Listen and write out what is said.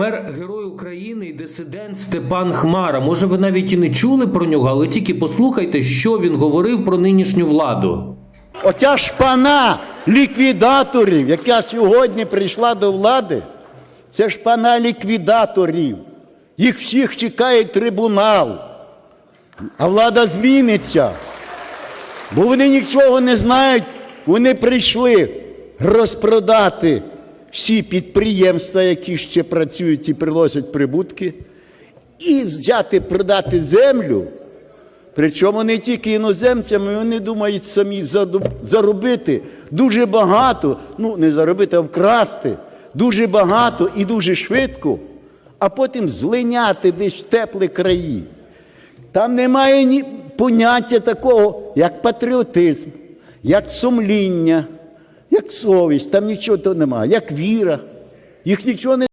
Мер Герой України і дисидент Степан Хмара. Може, ви навіть і не чули про нього, але тільки послухайте, що він говорив про нинішню владу. Оця шпана ліквідаторів, яка сьогодні прийшла до влади, це шпана ліквідаторів. Їх всіх чекає трибунал. А влада зміниться. Бо вони нічого не знають. Вони прийшли розпродати всі підприємства, які ще працюють і приносять прибутки, і взяти продати землю. Причому не тільки іноземцями, вони думають самі заробити дуже багато, ну не заробити, а вкрасти дуже багато і дуже швидко, а потім злиняти десь в теплі краї. Там немає ні поняття такого, як патріотизм, як сумління, як совість, там нічого то немає, як віра. Їх нічого не